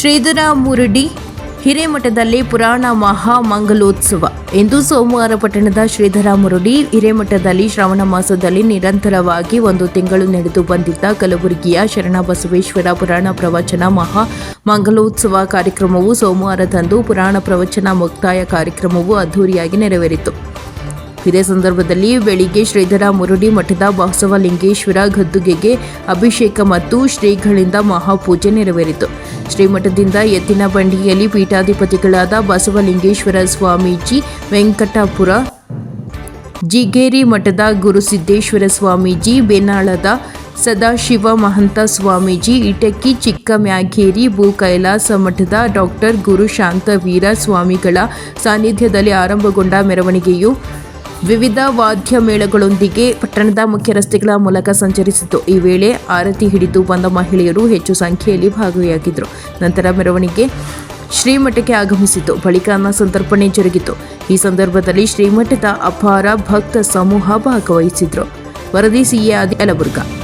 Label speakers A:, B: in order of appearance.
A: ಶ್ರೀಧರ ಮುರುಡಿ, ಹಿರೇಮಠದಲ್ಲಿ ಪುರಾಣ ಮಹಾಮಂಗಲೋತ್ಸವ ಇಂದು ಸೋಮವಾರ ಪಟ್ಟಣದ ಶ್ರೀಧರ ಮುರುಡಿ, ಹಿರೇಮಠದಲ್ಲಿ ಶ್ರಾವಣ ಮಾಸದಲ್ಲಿ ನಿರಂತರವಾಗಿ ಒಂದು ತಿಂಗಳು ನಡೆದು ಬಂದಿದ್ದ ಕಲಬುರಗಿಯ ಶರಣಬಸವೇಶ್ವರ ಪುರಾಣ ಪ್ರವಚನ ಮಹಾ ಮಂಗಲೋತ್ಸವ ಕಾರ್ಯಕ್ರಮವು ಸೋಮವಾರದಂದು ಪುರಾಣ ಪ್ರವಚನ ಮುಕ್ತಾಯ ಕಾರ್ಯಕ್ರಮವು ಅದ್ದೂರಿಯಾಗಿ ನೆರವೇರಿತು. ಇದೇ ಸಂದರ್ಭದಲ್ಲಿ ಬೆಳಿಗ್ಗೆ ಶ್ರೀಧರ ಮುರುಡಿ ಮಠದ ಬಸವಲಿಂಗೇಶ್ವರ ಗದ್ದುಗೆಗೆ ಅಭಿಷೇಕ ಮತ್ತು ಶ್ರೀಗಳಿಂದ ಮಹಾಪೂಜೆ ನೆರವೇರಿತು. ಶ್ರೀಮಠದಿಂದ ಎತ್ತಿನ ಬಂಡಿಯಲ್ಲಿ ಪೀಠಾಧಿಪತಿಗಳಾದ ಬಸವಲಿಂಗೇಶ್ವರ ಸ್ವಾಮೀಜಿ ವೆಂಕಟಾಪುರ, ಜಿಗೇರಿ ಮಠದ ಗುರುಸಿದ್ದೇಶ್ವರ ಸ್ವಾಮೀಜಿ ಬೆನಾಳದ ಸದಾಶಿವ ಮಹಂತ ಸ್ವಾಮೀಜಿ, ಇಟಕ್ಕಿ ಚಿಕ್ಕಮ್ಯಾಗೇರಿ ಭೂ ಕೈಲಾಸ ಮಠದ ಡಾಕ್ಟರ್ ಗುರು ಶಾಂತವೀರ ಸ್ವಾಮಿಗಳ ಸಾನ್ನಿಧ್ಯದಲ್ಲಿ ಆರಂಭಗೊಂಡ ಮೆರವಣಿಗೆಯು ವಿವಿಧ ವಾದ್ಯ ಮೇಳಗಳೊಂದಿಗೆ ಪಟ್ಟಣದ ಮುಖ್ಯ ರಸ್ತೆಗಳ ಮೂಲಕ ಸಂಚರಿಸಿತು. ಈ ವೇಳೆ ಆರತಿ ಹಿಡಿದು ಬಂದ ಮಹಿಳೆಯರು ಹೆಚ್ಚು ಸಂಖ್ಯೆಯಲ್ಲಿ ಭಾಗಿಯಾಗಿದ್ದರು. ನಂತರ ಮೆರವಣಿಗೆ ಶ್ರೀಮಠಕ್ಕೆ ಆಗಮಿಸಿತು. ಬಳಿಕ ಅನ್ನ ಸಂತರ್ಪಣೆ ಜರುಗಿತು. ಈ ಸಂದರ್ಭದಲ್ಲಿ ಶ್ರೀಮಠದ ಅಪಾರ ಭಕ್ತ ಸಮೂಹ ಭಾಗವಹಿಸಿದ್ರು. ವರದಿ ಸಿಎ ಯಲಬುರ್ಗಾ